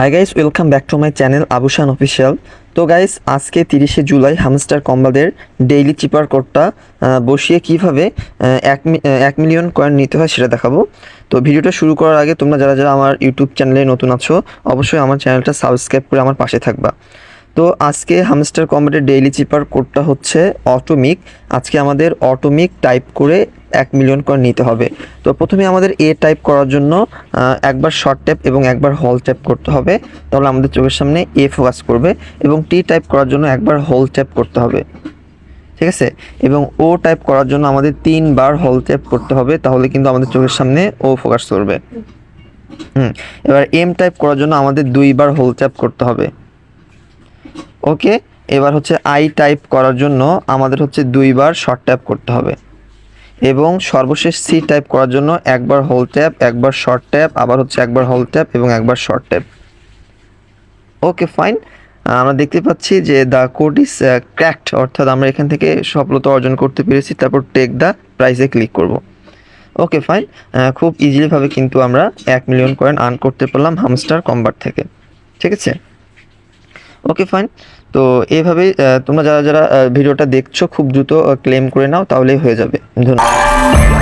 Hi guys welcome back to my channel Abusan official তো guys আজকে তিরিশে July hamster কম্বাদের ডেইলি চিপার কোডটা বসিয়ে কীভাবে এক এক মিলিয়ন কয়েন নিতে হয় সেটা দেখাবো। তো ভিডিওটা শুরু করার আগে তোমরা যারা যারা আমার ইউটিউব চ্যানেলে নতুন আছো, অবশ্যই আমার চ্যানেলটা সাবস্ক্রাইব করে আমার পাশে থাকবা। তো আজকে হামস্টার কম্বাটের ডেইলি চিপার কোডটা হচ্ছে অটোমিক আজকে আমাদের অটোমিক টাইপ করে এক মিলিয়ন কয়েন নিতে হবে। তো প্রথমে আমাদের এ টাইপ করার জন্য একবার শর্ট ট্যাপ এবং একবার হল ট্যাপ করতে হবে। তাহলে আমাদের চোখের সামনে এ ফোকাস করবে এবং টি টাইপ করার জন্য একবার হোল ট্যাপ করতে হবে। ঠিক আছে? এবং ও টাইপ করার জন্য আমাদের তিনবার হল ট্যাপ করতে হবে, তাহলে কিন্তু আমাদের চোখের সামনে ও ফোকাস করবে। হুম, এবার এম টাইপ করার জন্য আমাদের দুইবার হোল ট্যাপ করতে হবে। ওকে? এবার হচ্ছে আই টাইপ করার জন্য আমাদের হচ্ছে দুইবার শর্ট ট্যাপ করতে হবে। এবং সর্বশেষ সি টাইপ করার জন্য একবার হোল ট্যাপ একবার শর্ট ট্যাপ আবার হচ্ছে একবার হোল ট্যাপ এবং একবার শর্ট ট্যাপ ওকে ফাইন আমরা দেখতে পাচ্ছি যে দ্য কোড ইজ ক্র্যাকড অর্থাৎ আমরা এখান থেকে সফলতা অর্জন করতে পেরেছি। তারপর টেক দ্য প্রাইসে ক্লিক করব। ওকে ফাইন খুব ইজিলিভাবে কিন্তু আমরা এক মিলিয়ন কয়েন আর্ন করতে পারলাম হামস্টার কম্বার থেকে। ঠিক আছে? ওকে ফাইন তো এইভাবেই তোমরা যারা যারা ভিডিওটা দেখছ, খুব দ্রুত ক্লেম করে নাও, তাহলেই হয়ে যাবে। ধন্যবাদ।